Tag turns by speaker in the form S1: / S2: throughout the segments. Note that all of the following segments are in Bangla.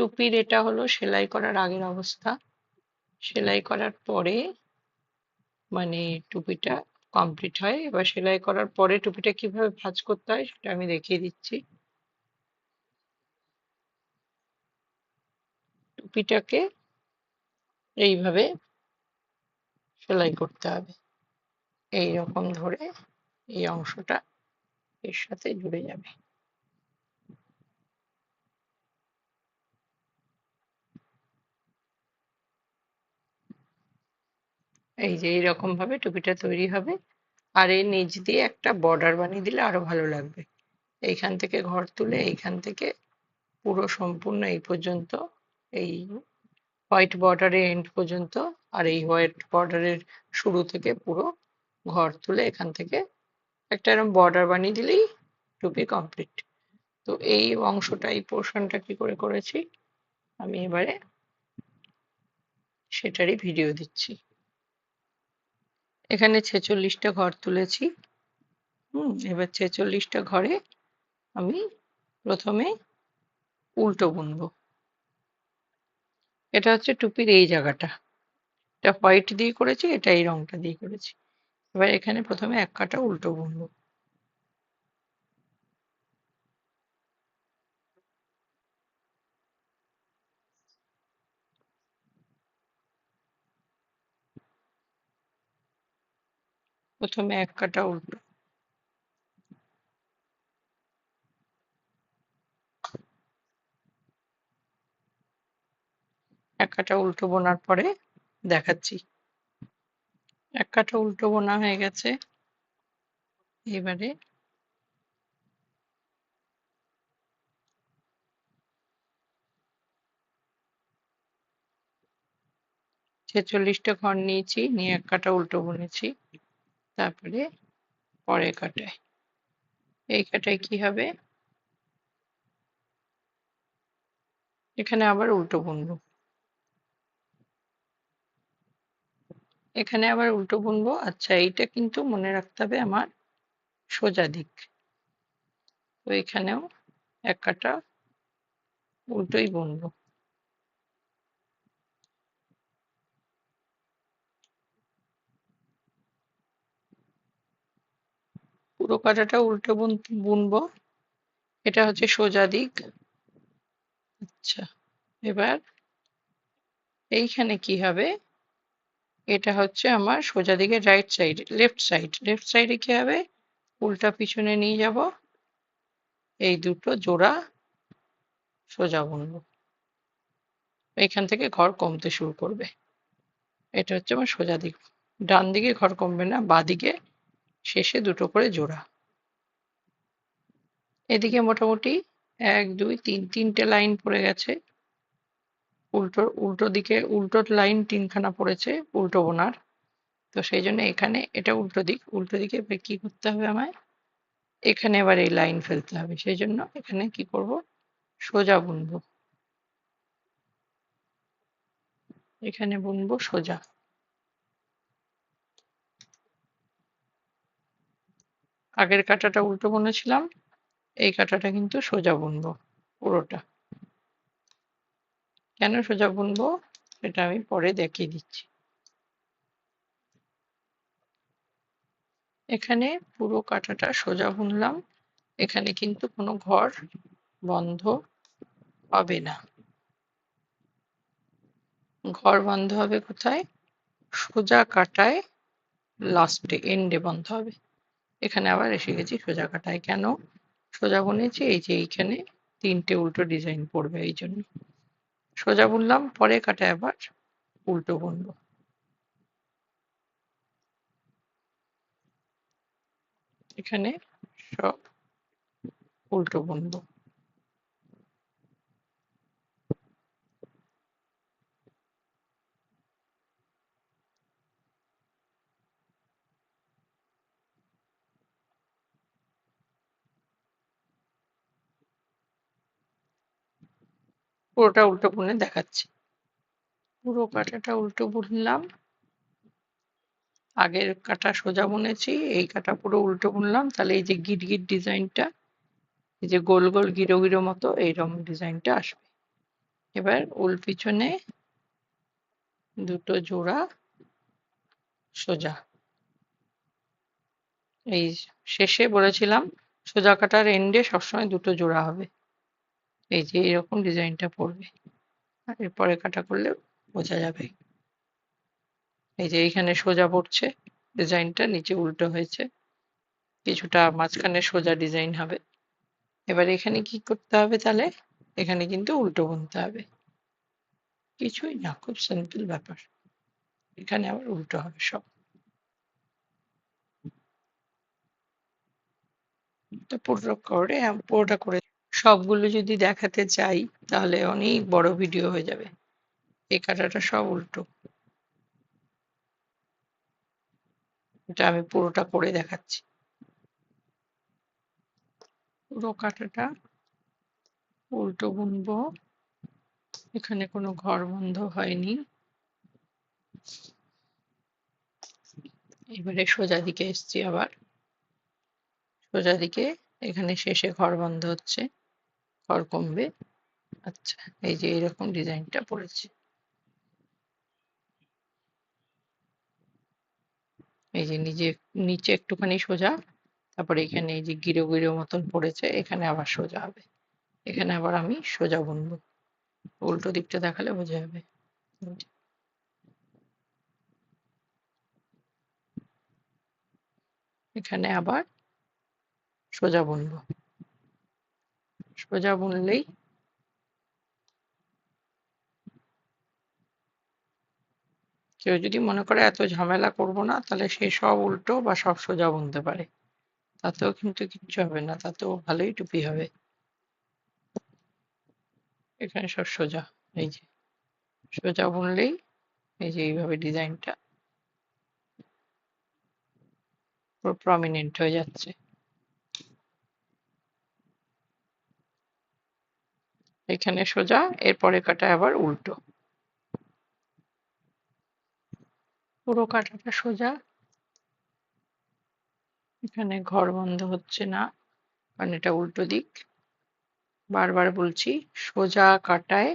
S1: টুপির এটা হলো সেলাই করার আগের অবস্থা। সেলাই করার পরে মানে টুপিটা কমপ্লিট হয়। এবার সেলাই করার পরে টুপিটা কীভাবে ভাঁজ করতে হয় সেটা আমি দেখিয়ে দিচ্ছি। টুপিটাকে এইভাবে সেলাই করতে হবে। এই রকম ধরে এই অংশটা এর সাথে জুড়ে যাবে। এই যে এইরকম ভাবে টুপিটা তৈরি হবে। আর এর নিচ দিয়ে একটা বর্ডার বানিয়ে দিলে আরও ভালো লাগবে। এইখান থেকে ঘর তুলে এইখান থেকে পুরো সম্পূর্ণ এই পর্যন্ত, এই হোয়াইট বর্ডারের এন্ড পর্যন্ত আর এই হোয়াইট বর্ডারের শুরু থেকে পুরো ঘর তুলে এখান থেকে একটা এরকম বর্ডার বানিয়ে দিলেই টুপি কমপ্লিট তো এই অংশটা, এই পোর্শনটা কি করে করেছি? আমি এবারে সেটারই ভিডিও দিচ্ছি। এখানে ছেচল্লিশটা ঘর তুলেছি। হুম, এবার ছেচল্লিশটা ঘরে আমি প্রথমে উল্টো বুনবো। এটা হচ্ছে টুপির এই জায়গাটা। এটা হোয়াইট দিয়ে করেছি, এটা এই রংটা দিয়ে করেছি। এবার এখানে প্রথমে এক কাটা উল্টো বুনবো। প্রথমে এক কাটা উল্টো এক কাটা উল্টো বোনার পরে দেখাচ্ছি। এক কাটা উল্টো বোনা হয়ে গেছে। এবারে ছেচল্লিশটা ঘর নিয়েছি, নিয়ে এক কাটা উল্টো বুনেছি। তারপরে পরের কাটায় এই কাটায় কি হবে? এখানে আবার উল্টো বুনবো। এখানে আবার উল্টো বুনবো। আচ্ছা এইটা কিন্তু মনে রাখতে হবে আমার সোজা দিক। তো এখানেও এক কাটা উল্টোই বুনবো। পুরো কাটাটা উল্টো বুন, বুনবো। এটা হচ্ছে সোজা দিক। আচ্ছা এবার এইখানে কি হবে? এটা হচ্ছে আমার সোজা দিকে right side left side left সাইডে কি হবে? উল্টা পিছনে নিয়ে যাব। এই দুটো জোড়া সোজা বুনবো। এখান থেকে ঘর কমতে শুরু করবে। এটা হচ্ছে আমার সোজা দিক। ডান দিকে ঘর কমবে না, বা দিকে শেষে দুটো করে জোড়া। এদিকে মোটামুটি এক, দুই, তিন, তিনটে লাইন পড়ে গেছে। উল্টো উল্টো দিকে, উল্টো লাইন তিনখানা পড়েছে, উল্টো বোনার। তো সেই জন্য এখানে এটা উল্টো দিক, উল্টো দিকে কি করতে হবে আমায়? এখানে এবার এই লাইন ফেলতে হবে। সেই জন্য এখানে কি করব? সোজা বুনবো। এখানে বুনবো সোজা। আগের কাঁটাটা উল্টো বুনেছিলাম, এই কাঁটাটা কিন্তু সোজা বুনবো, পুরোটা। কেন সোজা বুনবো? সেটা আমি পরে দেখিয়ে দিচ্ছি। এখানে পুরো কাঁটাটা সোজা বুনলাম, এখানে কিন্তু কোনো ঘর বন্ধ হবে না। ঘর বন্ধ হবে কোথায়? সোজা কাটায়, লাস্টে, এন্ডে বন্ধ হবে। এখানে আবার এসে গেছি সোজা কাটায় কেন? সোজা বুনেছি এই যে এইখানে তিনটে উল্টো ডিজাইন পড়বে এই জন্য। সোজা বুনলাম পরে কাটায় আবার উল্টো বুনবো। এখানে সব উল্টো বুনবো। পুরোটা উল্টো বুনে দেখাচ্ছি। পুরো কাঁটাটা উল্টো বুনলাম। আগের কাটা সোজা বুনেছি এই কাটা পুরো উল্টো বুনলাম। তাহলে এই যে গিট গিট ডিজাইনটা এই যে গোল গোল গিরো গিরো মতো এইরকম ডিজাইনটা আসবে। এবার উল পিছনে দুটো জোড়া সোজা। এই শেষে বলেছিলাম সোজা কাটার এন্ডে সবসময় দুটো জোড়া হবে। এই যে এরকম ডিজাইনটা পড়বে আর এরপরে কাটা করলে বোঝা যাবে। এই যে এইখানে সোজা পড়ছে, ডিজাইনটা নিচে উল্টো হয়েছে। কিছুটা মাঝখানে সোজা ডিজাইন হবে। এবার এখানে কি করতে হবে তাহলে? এখানে কিন্তু উল্টো বুনতে হবে। কিছুই না, খুব সিম্পল ব্যাপার। এখানে আবার উল্টো হবে সব। পুরো করে, পুরোটা করে সবগুলো যদি দেখাতে চাই, তাহলে অনেক বড় ভিডিও হয়ে যাবে। এই কাটাটা সব উল্টো। এটা আমি পুরোটা করে দেখাচ্ছি। পুরো কাটাটা উল্টো বুনবো। এখানে কোনো ঘর বন্ধ হয়নি। এবারে সোজা দিকে এসছি আবার। সোজা দিকে এখানে শেষে ঘর বন্ধ হচ্ছে। ঘর কমবে। আচ্ছা এই যে এরকম ডিজাইনটা পড়েছে এই যে নিজে, নিচে একটুখানি সোজা, তারপরে এখানে এই যে গিরো গিরো মতন পড়েছে, এখানে আবার সোজা হবে। এখানে আবার আমি সোজা বুনবো। উল্টো দিকটা দেখালে বোঝা যাবে। এখানে আবার সোজা বুনবো। সোজা বুনলেই কেউ যদি মনে করে এত ঝামেলা করব না, তাহলে সে সব উল্টো বা সব সোজা বুনতে পারে। তাতেও কিন্তু কিচ্ছু হবে না, তাতেও ভালোই টুপি হবে। এখানে সব সোজা, এই যে। সোজা বুনলেই এই যে এইভাবে ডিজাইনটা পুরো প্রমিনেন্ট হয়ে যাচ্ছে। এখানে সোজা, এরপরে কাটা আবার উল্টো। পুরো কাটাটা সোজা। এখানে ঘর বন্ধ হচ্ছে না, কারণ এটা উল্টো দিক। বারবার বলছি, সোজা কাটায়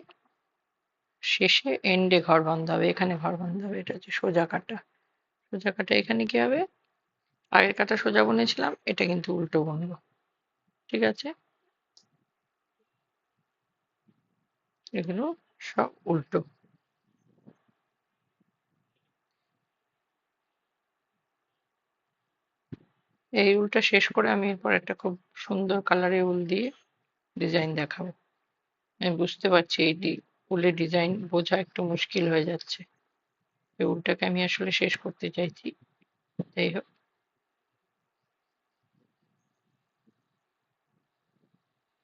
S1: শেষে এন্ডে ঘর বন্ধ হবে। এখানে ঘর বন্ধ হবে, এটা হচ্ছে সোজা কাটা। সোজা কাটা এখানে কি হবে? আগের কাটা সোজা বুনেছিলাম, এটা কিন্তু উল্টো বুনবো ঠিক আছে? এগুলো সব উল্টো। এই উলটা শেষ করে আমি এরপর একটা খুব সুন্দর কালারের উল দিয়ে ডিজাইন দেখাবো। আমি বুঝতে পারছি এই উলের ডিজাইন বোঝা একটু মুশকিল হয়ে যাচ্ছে। এই উলটাকে আমি আসলে শেষ করতে চাইছি। যাই হোক।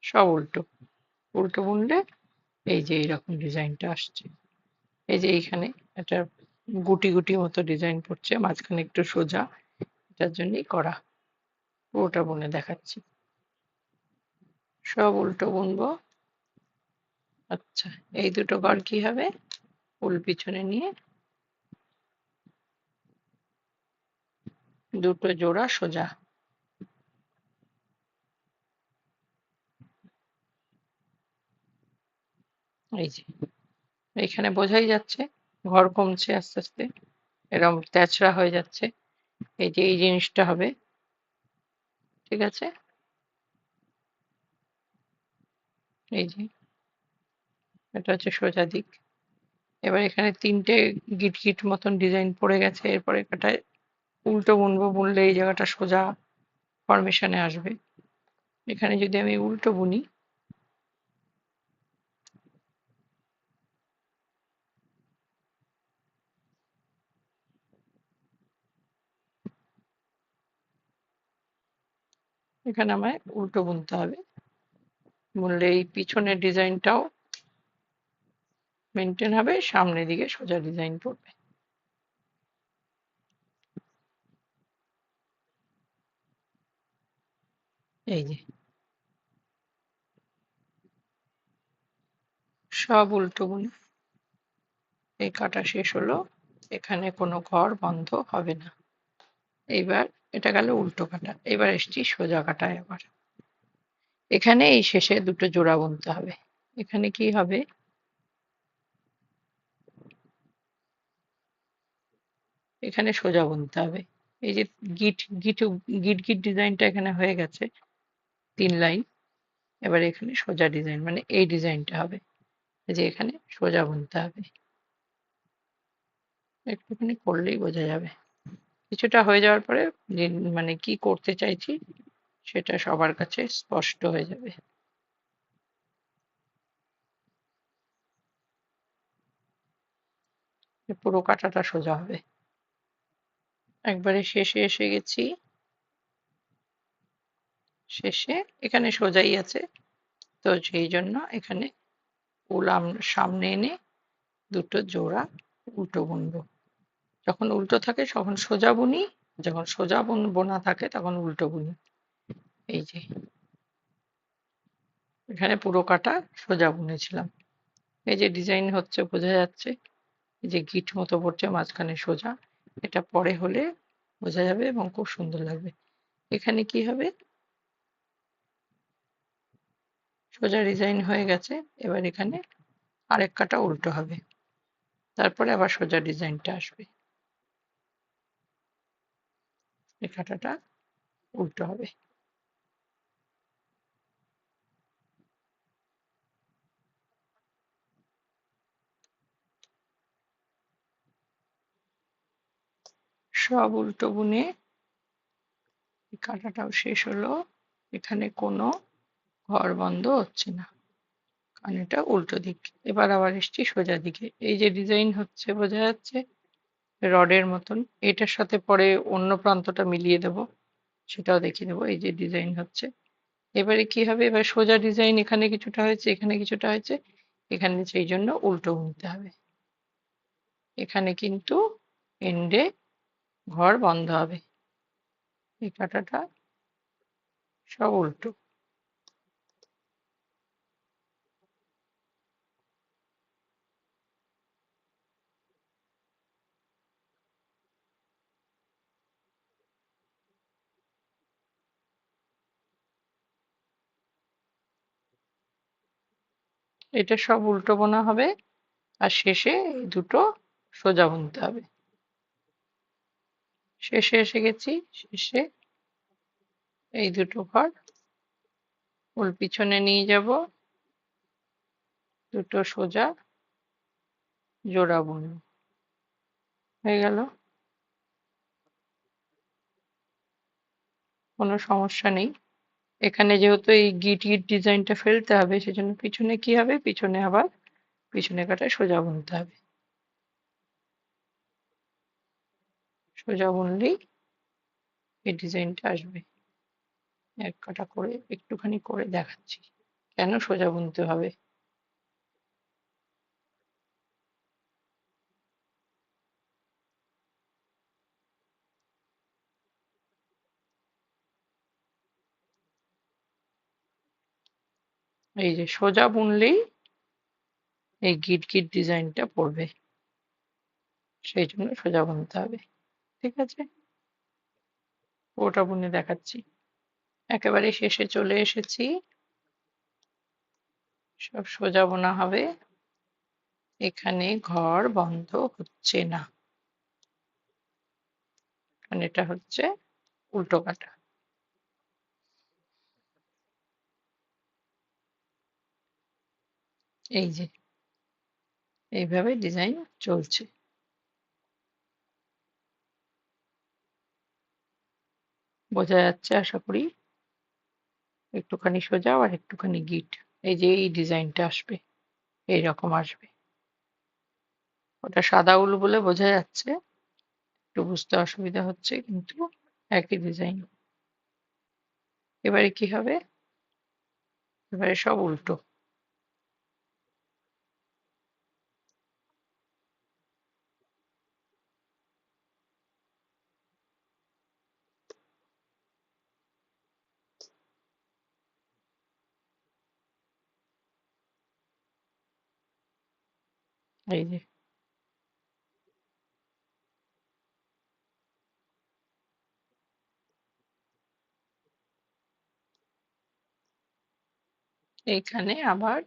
S1: সব উল্টো। উল্টো বুনলে এই যে এইরকম ডিজাইনটা আসছে। এই যে এইখানে একটা গুটি গুটি মতো ডিজাইন পড়ছে, মাঝখানে একটু সোজা। এটার জন্যই করা। পুরোটা বুনে দেখাচ্ছি। সব উল্টো বুনবো। আচ্ছা এই দুটো ঘর কি হবে? উল পিছনে নিয়ে। দুটো জোড়া সোজা। এই যে, এখানে বোঝাই যাচ্ছে, ঘর কমছে আস্তে আস্তে এরকম তেচড়া হয়ে যাচ্ছে, এই যে, এই জিনিসটা হবে, ঠিক আছে? এই যে, এটা হচ্ছে সোজা দিক, এবার এখানে তিনটে গিট গিট মতন ডিজাইন পড়ে গেছে, এরপরে এটায় উল্টো বুনবো বুনলে এই জায়গাটা সোজা ফরমেশনে আসবে, এখানে যদি আমি উল্টো বুনি এখানে আমায় উল্টো বুনতে হবে। বুনলে এই পিছনের ডিজাইনটাও মেনটেন হবে, সামনের দিকে সোজা ডিজাইন পড়বে। এই যে। সব উল্টো বুনি। এই কাটা শেষ হলো। এখানে কোনো ঘর বন্ধ হবে না। এইবার এটা গেল উল্টো কাটা এবার এসছি সোজা কাটায় আবার। এখানে এই শেষে দুটো জোড়া বুনতে হবে। এখানে কি হবে? এখানে সোজা বুনতে হবে। এই যে গিট গিট গিট গিট ডিজাইনটা এখানে হয়ে গেছে। তিন লাইন। এবার এখানে সোজা ডিজাইন মানে এই ডিজাইনটা হবে। যে এখানে সোজা বুনতে হবে। একটুখানি করলেই বোঝা যাবে। কিছুটা হয়ে যাওয়ার পরে মানে কি করতে চাইছি সেটা সবার কাছে স্পষ্ট হয়ে যাবে। পুরো কাটাটা সোজা হবে। একবারে শেষে এসে গেছি। শেষে এখানে সোজাই আছে। তো সেই জন্য এখানে উল সামনে এনে দুটো জোড়া উল্টো বুনবো। যখন উল্টো থাকে, তখন সোজা বুনি, যখন সোজা বুন, বোনা থাকে, তখন উল্টো বুনি। এই যে। এখানে পুরো কাটা সোজা বুনেছিলাম। এই যে ডিজাইন হচ্ছে, বোঝা যাচ্ছে। এই যে গিট মতো পড়ছে, মাঝখানে সোজা। এটা পরে হলে বোঝা যাবে এবং খুব সুন্দর লাগবে। এখানে কি হবে? সোজা ডিজাইন হয়ে গেছে। এবার এখানে আরেক কাটা উল্টো হবে। তারপরে আবার সোজা ডিজাইনটা আসবে। কাঁটাটা উল্টো হবে। সব উল্টো বুনে কাঁটাটাও শেষ হলো। এখানে কোনো ঘর বন্ধ হচ্ছে না। কারণ এটা উল্টো দিক। এবার আবার এসছি সোজা দিকে। এই যে ডিজাইন হচ্ছে, বোঝা যাচ্ছে রডের মতন। এটার সাথে পরে অন্য প্রান্তটা মিলিয়ে দেব। সেটাও দেখিয়ে দেবো, এই যে ডিজাইন হচ্ছে। এবারে কি হবে? এবার সোজা ডিজাইন এখানে কিছুটা হয়েছে, এখানে কিছুটা হয়েছে। এখানে সেই জন্য উল্টো বুনতে হবে। এখানে কিন্তু এন্ডে ঘর বন্ধ হবে। এই কাটাটা সব উল্টো। এটা সব উল্টো বোনা হবে। আর শেষে এই দুটো সোজা বুনতে হবে। শেষে এসে গেছি, শেষে এই দুটো ঘর। উল পিছনে নিয়ে যাব। দুটো সোজা জোড়া বুনব। হয়ে গেল? কোনো সমস্যা নেই। এখানে যেহেতু এই গিট গিট ডিজাইনটা ফেলতে হবে, সেজন্য পিছনে কি হবে? পিছনে আবার পিছনে কাটায় সোজা বুনতে হবে। সোজা বুনলেই এই ডিজাইনটা আসবে। এক কাটা করে একটুখানি করে দেখাচ্ছি। কেন সোজা বুনতে হবে? এই যে সোজা বুনলেই এই গিট গিট ডিজাইনটা পড়বে। সেই জন্য সোজা বুনতে হবে, ঠিক আছে? ওটা বুনে দেখাচ্ছি। একেবারে শেষে চলে এসেছি। সব সোজা বোনা হবে। এখানে ঘর বন্ধ হচ্ছে না। এটা হচ্ছে উল্টো কাটা। এই যে এইভাবে ডিজাইন চলছে। বোঝা যাচ্ছে, আশা করি। একটুখানি সোজা আর একটুখানি গিট এই যে, এই ডিজাইনটা আসবে এই রকম আসবে। ওটা সাদা উল বলে বোঝা যাচ্ছে। একটু বুঝতে অসুবিধা হচ্ছে, কিন্তু একই ডিজাইন এবারে কি হবে? এবারে সব উল্টো। এই যে। এইখানে আবার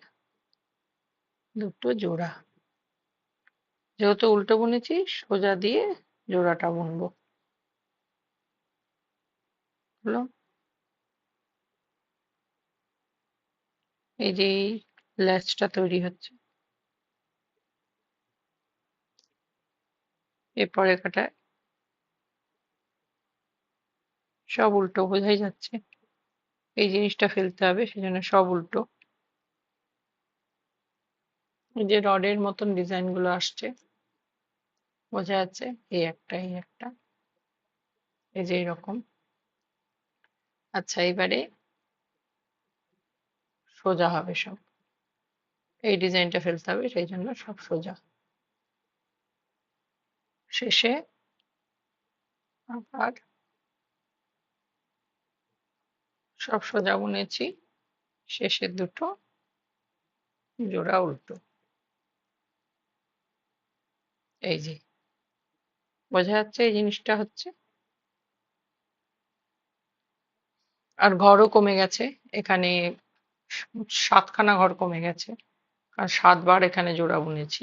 S1: দুটো জোড়া। যেহেতু উল্টো বুনেছি, সোজা দিয়ে জোড়াটা বুনবো। হলো। এই যে ল্যাচটা তৈরি হচ্ছে। এরপরে কাটায় সব উল্টো বোঝাই যাচ্ছে। এই জিনিসটা ফেলতে হবে, সেজন্য সব উল্টো। যে রডের মতন ডিজাইনগুলো আসছে, বোঝা যাচ্ছে এই একটা এই একটা, এই যে এরকম। আচ্ছা এবারে সোজা হবে সব। এই ডিজাইনটা ফেলতে হবে, সেই জন্য সব সোজা। শেষে আবার সব সোজা বুনেছি। শেষের দুটো, জোড়া উল্টো। এই যে, বোঝা যাচ্ছে এই জিনিসটা হচ্ছে? আর ঘরও কমে গেছে, এখানে সাতখানা ঘর কমে গেছে, কারণ সাতবার এখানে জোড়া বুনেছি।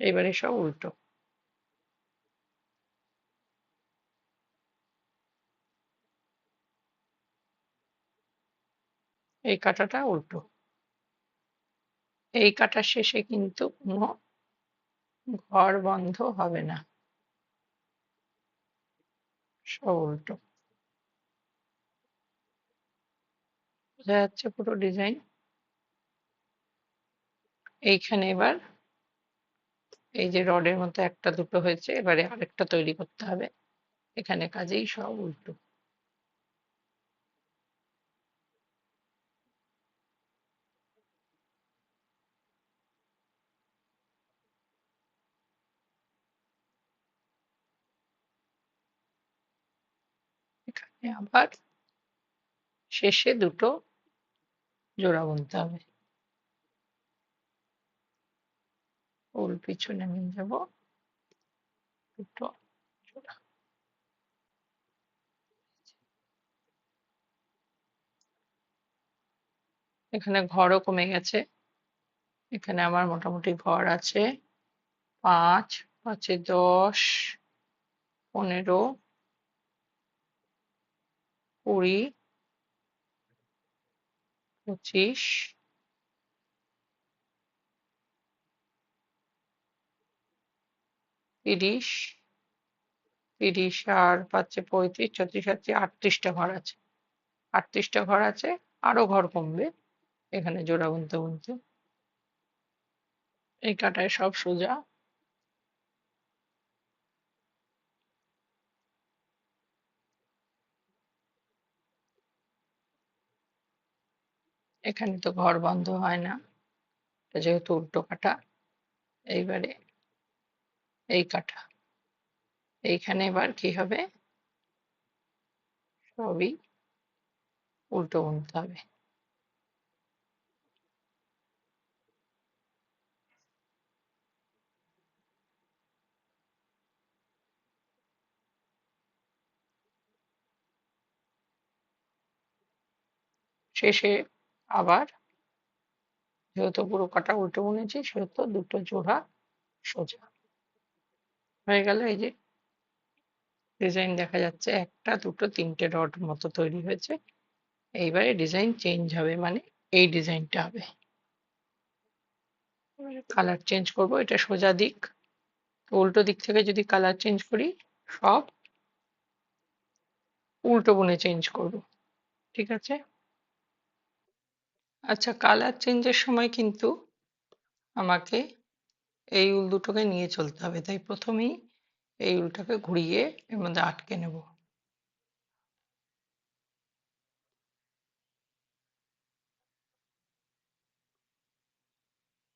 S1: এবারে সব উল্টো। এই কাটাটা উল্টো। এই কাটার শেষে কিন্তু কোনো ঘর বন্ধ হবে না। সব উল্টো। বোঝা যাচ্ছে পুরো ডিজাইন? এইখানে এবার এই যে রডের মতো একটা দুটো হয়েছে, এবারে আরেকটা তৈরি করতে হবে। এখানে কাজেই সব উল্টো। এখানে আবার শেষে দুটো জোড়া বুনতে হবে। উল পিছনে নিয়ে যাব। দুটো এখানে ঘরও কমে গেছে। এখানে আমার মোটামুটি ঘর আছে। পাঁচ, পাঁচে দশ, পনেরো, কুড়ি, পঁচিশ তিরিশ তিরিশ আর পাচ্ছে পঁয়ত্রিশ, ছত্রিশ আছে আটত্রিশটা ঘর আছে। আটত্রিশটা ঘর আছে, আরও ঘর কমবে। এখানে জোড়া বুনতে বুনতে। এই কাটায় সব সোজা। এখানে তো ঘর বন্ধ হয় না। যেহেতু উল্টো কাটা। এইবারে এই কাটা। এইখানে এবার কি হবে? সবই উল্টো বুনতে হবে। শেষে আবার যেহেতু পুরো কাটা উল্টো বুনেছি সেহেতু দুটো জোড়া সোজা। হয়ে গেল, এই যে ডিজাইন দেখা যাচ্ছে, একটা, দুটো, তিনটে রড মতো তৈরি হয়েছে। এইবারে ডিজাইন চেঞ্জ হবে মানে এই ডিজাইনটা হবে। কালার চেঞ্জ করব, এটা সোজা দিক। উল্টো দিক থেকে যদি কালার চেঞ্জ করি, সব উল্টো বুনে চেঞ্জ করব। ঠিক আছে? আচ্ছা কালার চেঞ্জের সময় কিন্তু আমাকে এই উল দুটোকে নিয়ে চলতে হবে। তাই প্রথমেই এই উলটাকে ঘুরিয়ে এর মধ্যে আটকে নেব।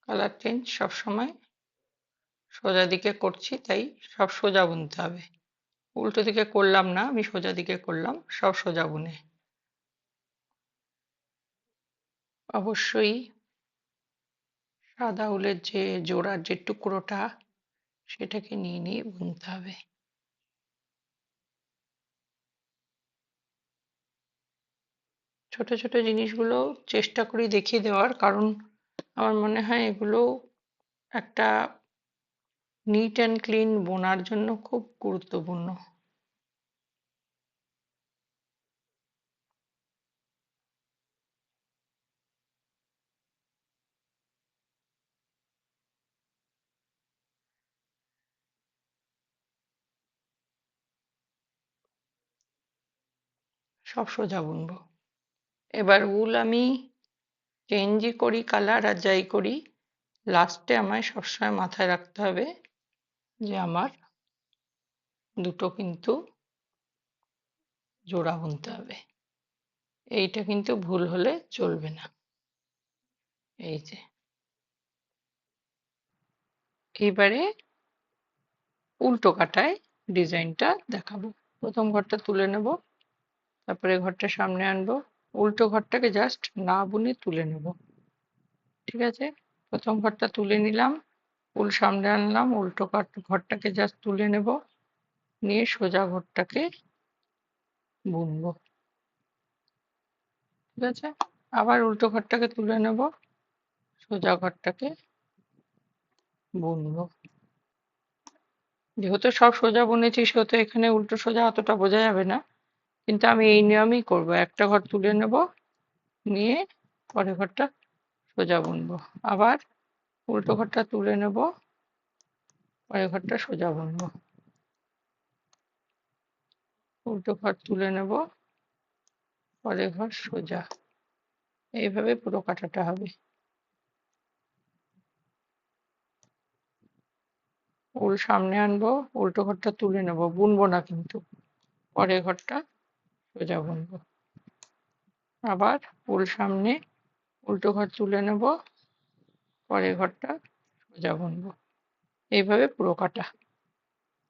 S1: কালার চেঞ্জ সবসময় সোজা দিকে করছি, তাই সব সোজা বুনতে হবে। উল্টো দিকে করলাম না, আমি সোজা দিকে করলাম, সব সোজা বুনে। অবশ্যই সাদা উলের যে জোড়ার যে টুকরোটা, সেটাকে নিয়ে নিয়ে বুনতে হবে। ছোট ছোট জিনিসগুলো চেষ্টা করি দেখিয়ে দেওয়ার, কারণ আমার মনে হয় এগুলো একটা নিট অ্যান্ড ক্লিন বোনার জন্য খুব গুরুত্বপূর্ণ। সব সোজা বুনবো। এবার উল আমি চেঞ্জই করি কালার আর যাই করি লাস্টে আমায় সবসময় মাথায় রাখতে হবে যে আমার দুটো কিন্তু জোড়া বুনতে হবে। এইটা কিন্তু ভুল হলে চলবে না। এই যে। এইবারে উল্টো কাটায় ডিজাইনটা দেখাবো। প্রথম ঘরটা তুলে নেব। তারপরে ঘরটা সামনে আনব। উল্টো ঘরটাকে জাস্ট না বুনে তুলে নেব। ঠিক আছে? প্রথম ঘরটা তুলে নিলাম, উল সামনে আনলাম, উল্টো ঘরটাকে জাস্ট তুলে নেব। নিয়ে সোজা ঘরটাকে বুনবো। ঠিক আছে? আবার উল্টো ঘরটাকে তুলে নেব, সোজা ঘরটাকে বুনবো। যেহেতু সব সোজা বুনেছি, সেহেতু এখানে উল্টো সোজা অতটা বোঝা যাবে না। কিন্তু আমি এই নিয়মই করব। একটা ঘর তুলে নেব, নিয়ে পরের ঘরটা সোজা বুনবো। আবার উল্টো ঘরটা তুলে নেব, পরের ঘরটা সোজা বুনবো। উল্টো ঘর তুলে নেব, পরের ঘর সোজা। এইভাবে পুরো কাটাটা হবে। উল সামনে আনব, উল্টো ঘরটা তুলে নেব। বুনবো না কিন্তু। পরের ঘরটা সোজা বুনবো আবার উল সামনে উল্টো ঘর তুলে নেব, পরের ঘরটা সোজা বুনবো। এইভাবে পুরো কাটা।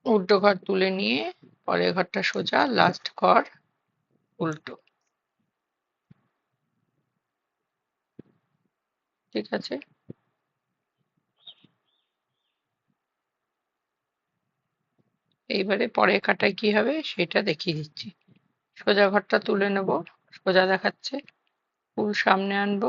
S1: উল্টো ঘর তুলে নিয়ে পরের ঘরটা সোজা লাস্ট ঘর উল্টো। ঠিক আছে? এইবারে পরে কাটায় কি হবে সেটা দেখিয়ে দিচ্ছি। সোজা ঘরটা তুলে নেব সোজা দেখাচ্ছে। ফুল সামনে আনব।